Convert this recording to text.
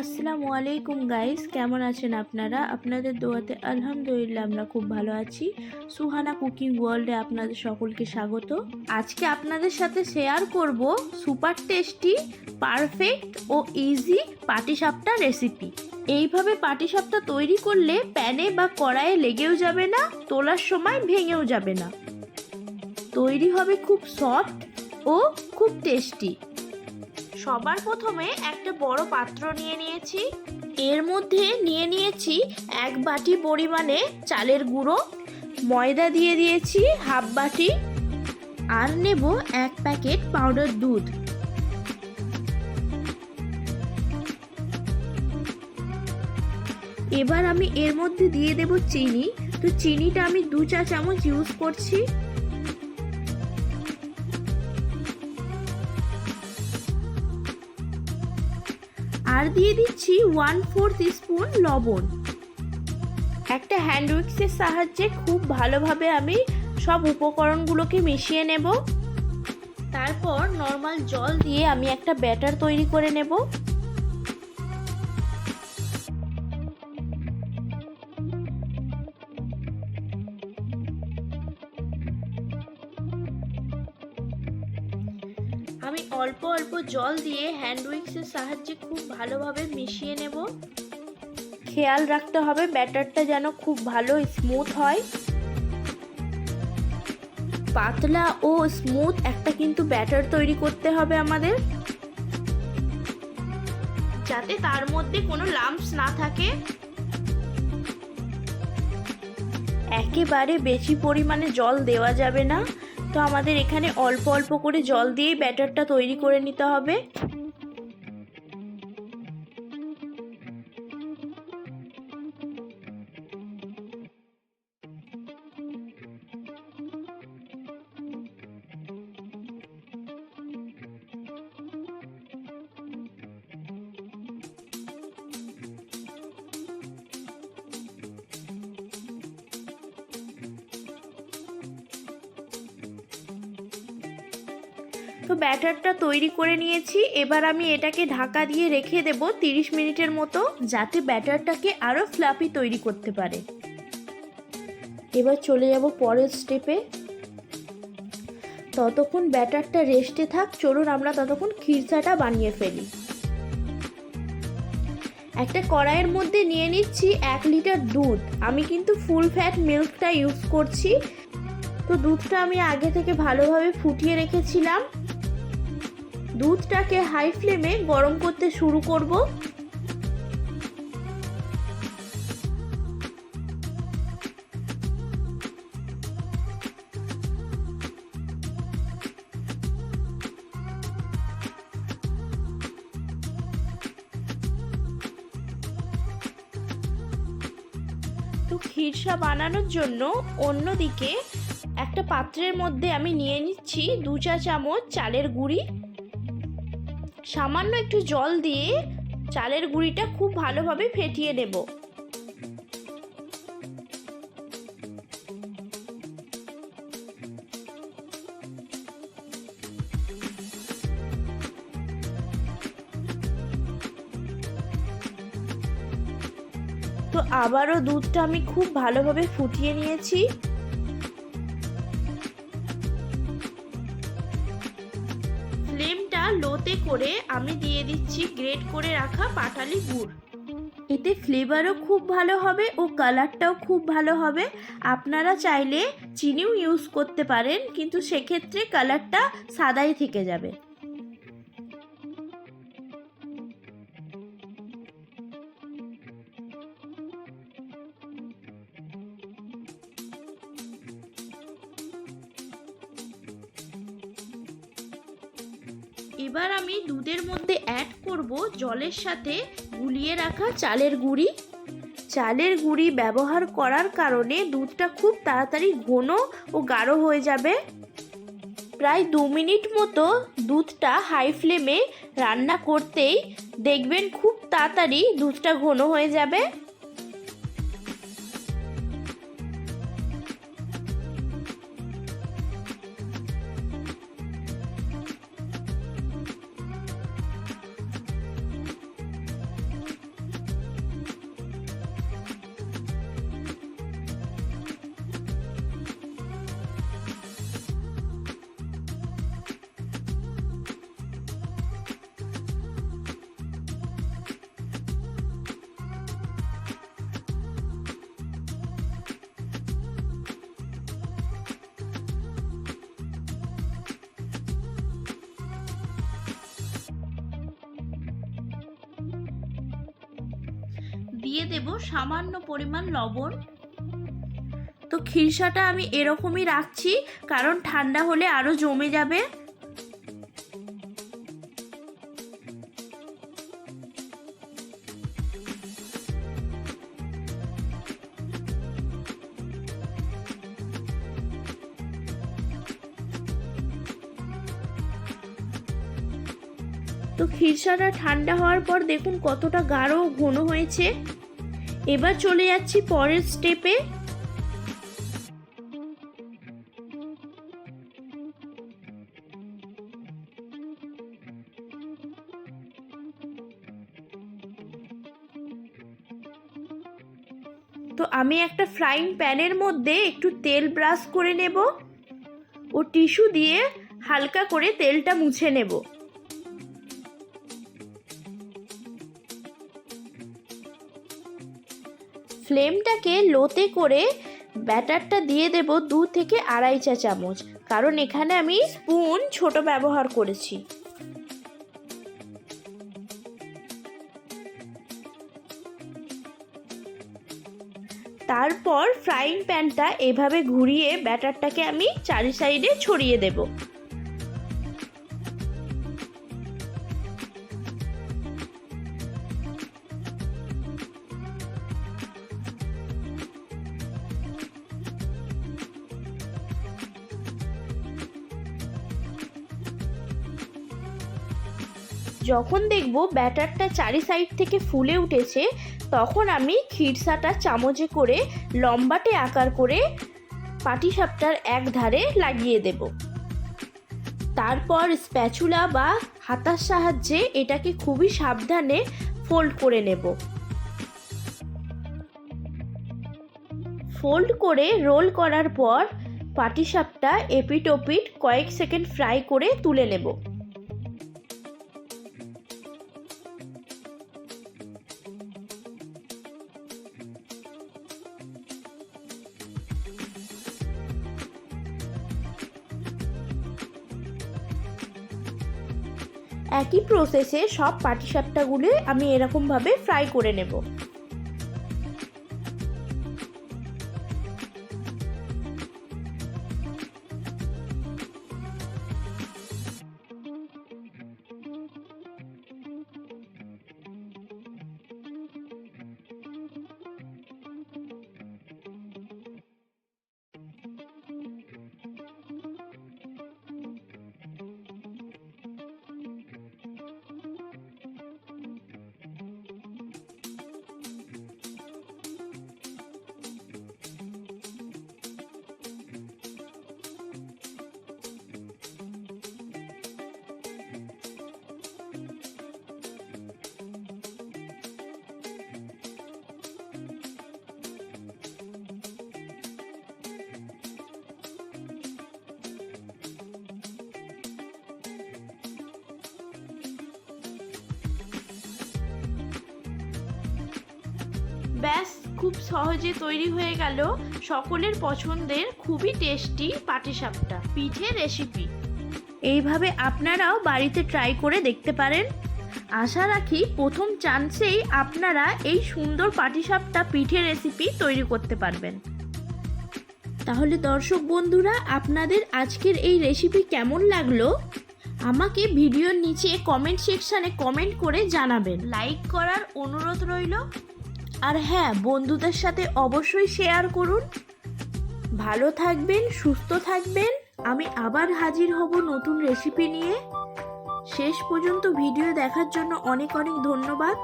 আসসালামু আলাইকুম গাইস, কেমন আছেন আপনারা? আপনাদের দোয়াতে আলহামদুলিল্লাহ আমরা খুব ভালো আছি। সুহানা কুকিং ওয়ার্ল্ডে আপনাদের সকলকে স্বাগত। আজকে আপনাদের সাথে শেয়ার করব সুপার টেস্টি, পারফেক্ট ও ইজি পাটিসাপটা রেসিপি এইভাবে পাটিসাপটা তৈরি করলে প্যানে বা কড়াইয়ে লেগেও যাবে না, তোলার সময় ভেঙেও যাবে না। তৈরি হবে খুব সফট ও খুব টেস্টি সবার প্রথমে একটা বড় পাত্র নিয়ে নিয়েছি। এর মধ্যে নিয়ে নিয়েছি এক বাটি পরিমাণে চালের গুঁড়ো, ময়দা দিয়ে দিয়েছি হাফ বাটি, আর নেব এক প্যাকেট পাউডার দুধ। এবার আমি এর মধ্যে দিয়ে দেব চিনি। তো চিনিটা আমি দু চা চামচ ইউজ করছি। আর দিয়ে দিচ্ছি ওয়ান ফোর্থ স্পুন লবণ। একটা হ্যান্ড উইক্সের সাহায্যে খুব ভালোভাবে আমি সব উপকরণগুলোকে মিশিয়ে নেব। তারপর নর্মাল জল দিয়ে আমি একটা ব্যাটার তৈরি করে নেব। অল্প অল্প জল দিয়ে হ্যান্ড উইক্সের সাহায্যে খুব ভালোভাবে মিশিয়ে নেব। খেয়াল রাখতে হবে ব্যাটারটা যেন খুব ভালো স্মুথ হয়। পাতলা ও স্মুথ একটা কিন্তু ব্যাটার তৈরি করতে হবে আমাদের। যাতে তার মধ্যে কোনো লাম্পস না থাকে। একেবারে বেশি পরিমাণে জল দেওয়া যাবে না। তো আমাদের এখানে অল্প অল্প করে জল দিয়েই ব্যাটারটা তৈরি করে নিতে হবে। তো ব্যাটারটা তৈরি করে নিয়েছি। এবার আমি এটাকে ঢাকা দিয়ে রেখে দেব 30 মিনিটের মতো, যাতে ব্যাটারটাকে আরও ফ্লাপি তৈরি করতে পারে। এবার চলে যাব পরের স্টেপে ততক্ষণ ব্যাটারটা রেস্টে থাক, চলুন আমরা ততক্ষণ খিরচাটা বানিয়ে ফেলি। একটা কড়াইয়ের মধ্যে নিয়ে নিচ্ছি এক লিটার দুধ। আমি কিন্তু ফুল ফ্যাট মিল্কটা ইউজ করছি। তো দুধটা আমি আগে থেকে ভালোভাবে ফুটিয়ে রেখেছিলাম। দুধটাকে হাই ফ্লেমে গরম করতে শুরু করব। তো খিরসা বানানোর জন্য অন্যদিকে একটা পাত্রের মধ্যে আমি নিয়ে নিচ্ছি দু চা চামচ চালের গুঁড়ি। সামান্য একটু জল দিয়ে চালের গুঁড়িটা খুব ভালোভাবে ফেটিয়ে নেব। তো আবারও দুধটা আমি খুব ভালোভাবে ফুটিয়ে নিয়েছি। করে আমি দিয়ে দিচ্ছি গ্রেট করে রাখা পাটালি গুড়। এতে ফ্লেভারও খুব ভালো হবে ও কালারটাও খুব ভালো হবে। আপনারা চাইলে চিনিও ইউজ করতে পারেন, কিন্তু সেক্ষেত্রে কালারটা সাদাই থেকে যাবে। এবার আমি দুধের মধ্যে অ্যাড করব জলের সাথে গুলিয়ে রাখা চালের গুঁড়ি। চালের গুঁড়ি ব্যবহার করার কারণে দুধটা খুব তাড়াতাড়ি ঘন ও গাঢ় হয়ে যাবে। প্রায় দু মিনিট মতো দুধটা হাই ফ্লেমে রান্না করতেই দেখবেন খুব তাড়াতাড়ি দুধটা ঘন হয়ে যাবে। দিয়ে দেব সামান্য পরিমাণ লবণ। তো খিরসাটা আমি এরকমই রাখছি, কারণ ঠান্ডা হলে আরও জমে যাবে। তো খিরসাটা ঠান্ডা হওয়ার পর দেখুন কতটা গাঢ় ঘন হয়েছে। এবার চলে যাচ্ছি পরের স্টেপে তো আমি একটা ফ্রাইং প্যানের মধ্যে একটু তেল ব্রাশ করে নেব। ও টিস্যু দিয়ে হালকা করে তেলটা মুছে নেব। ফ্লেমটাকে লোতে করে ব্যাটারটা দিয়ে দেব দু থেকে আড়াই চা চামচ। কারণ এখানে আমি স্পুন ছোট ব্যবহার করেছি। তারপর ফ্রাইং প্যানটা এভাবে ঘুরিয়ে ব্যাটারটাকে আমি চারি সাইডে ছড়িয়ে দেব। যখন দেখব ব্যাটারটা চারি সাইড থেকে ফুলে উঠেছে, তখন আমি খিরসাটা চামচে করে লম্বাটে আকার করে পাটিসাপটার এক ধারে লাগিয়ে দেব। তারপর স্প্যাচুলা বা হাতার সাহায্যে এটাকে খুবই সাবধানে ফোল্ড করে নেব। ফোল্ড করে রোল করার পর পাটিসাপটা এপিট ওপিট কয়েক সেকেন্ড ফ্রাই করে তুলে নেব। একই প্রসেসে সব পাটিসাপটাগুলো আমি এরকমভাবে ফ্রাই করে নেব। ব্যাস, খুব সহজে তৈরি হয়ে গেল সকলের পছন্দের খুবই টেস্টি পাটিসাপটা পিঠে রেসিপি এইভাবে আপনারাও বাড়িতে ট্রাই করে দেখতে পারেন। আশা রাখি প্রথম চান্সেই আপনারা এই সুন্দর পাটিসাপটা পিঠে রেসিপি তৈরি করতে পারবেন। তাহলে দর্শক বন্ধুরা, আপনাদের আজকের এই রেসিপি কেমন লাগল? আমাকে ভিডিওর নিচে কমেন্ট সেকশানে কমেন্ট করে জানাবেন। লাইক করার অনুরোধ রইল। আর হ্যাঁ বন্ধুদের সাথে অবশ্যই শেয়ার করুন। ভালো থাকবেন, সুস্থ থাকবেন। আমি আবার হাজির হব নতুন রেসিপি নিয়ে। শেষ পর্যন্ত ভিডিও দেখার জন্য অনেক অনেক ধন্যবাদ।